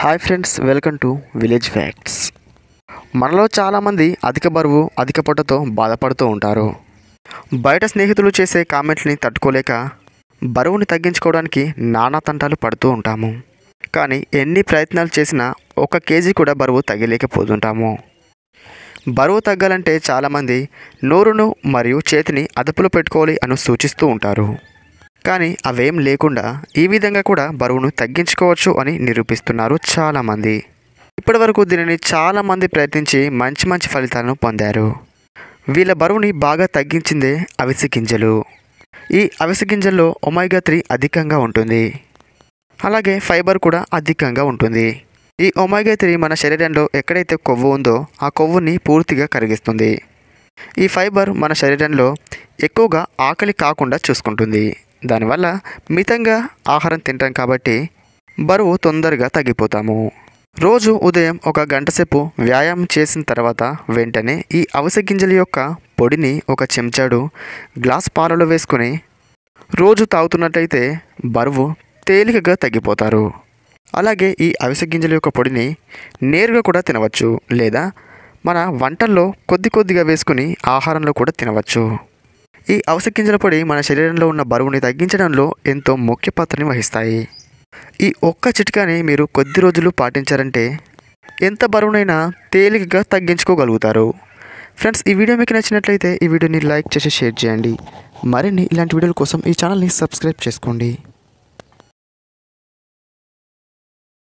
Hi friends welcome to village facts. మనలో చాలామంది అధిక బరువు అధిక పొట్టతో బాధపడుతూ ఉంటారు. బయట స్నేహితులు చేసే కామెంట్ని తట్టుకోలేక బరువుని తగ్గించుకోవడానికి నానా తంటాలు పడుతూ ఉంటాము. కానీ ఎన్ని ప్రయత్నాలు చేసినా ఒక కేజీ కూడా బరువు తగ్గలేకపోతుంటాము. బరువు తగ్గాలంటే చాలామంది నోరును మరియు చేతిని అదుపులో పెట్టుకోవాలి అని సూచిస్తూ ఉంటారు. కానీ అవేం లేకుండా ఈ విధంగా కూడా బరువును తగ్గించుకోవచ్చు అని నిరూపిస్తున్నారు చాలామంది. ఇప్పటివరకు దీనిని చాలామంది ప్రయత్నించి మంచి మంచి ఫలితాలను పొందారు. వీళ్ళ బరువుని బాగా తగ్గించిందే అవిసె గింజలు. ఈ అవిసె గింజల్లో ఒమైగా త్రీ అధికంగా ఉంటుంది. అలాగే ఫైబర్ కూడా అధికంగా ఉంటుంది. ఈ ఒమైగా త్రీ మన శరీరంలో ఎక్కడైతే కొవ్వు ఉందో ఆ కొవ్వుని పూర్తిగా కరిగిస్తుంది. ఈ ఫైబర్ మన శరీరంలో ఎక్కువగా ఆకలి కాకుండా చూసుకుంటుంది. దానివల్ల మితంగా ఆహారం తింటాం కాబట్టి బరువు తొందరగా తగ్గిపోతాము. రోజు ఉదయం ఒక గంట సేపు వ్యాయామం చేసిన తర్వాత వెంటనే ఈ అవిసె గింజల యొక్క పొడిని ఒక చెంచాడు గ్లాస్ పాలలో వేసుకొని రోజు తాగుతున్నట్టయితే బరువు తేలికగా తగ్గిపోతారు. అలాగే ఈ అవిసె గింజల యొక్క పొడిని నేరుగా కూడా తినవచ్చు లేదా మన వంటల్లో కొద్ది కొద్దిగా వేసుకుని ఆహారంలో కూడా తినవచ్చు. ఈ అవసర గింజల పొడి మన శరీరంలో ఉన్న బరువుని తగ్గించడంలో ఎంతో ముఖ్య పాత్రని వహిస్తాయి. ఈ ఒక్క చిట్కాని మీరు కొద్ది రోజులు పాటించారంటే ఎంత బరువునైనా తేలికగా తగ్గించుకోగలుగుతారు. ఫ్రెండ్స్ ఈ వీడియో మీకు నచ్చినట్లయితే ఈ వీడియోని లైక్ చేసి షేర్ చేయండి. మరిన్ని ఇలాంటి వీడియోల కోసం ఈ ఛానల్ని సబ్స్క్రైబ్ చేసుకోండి.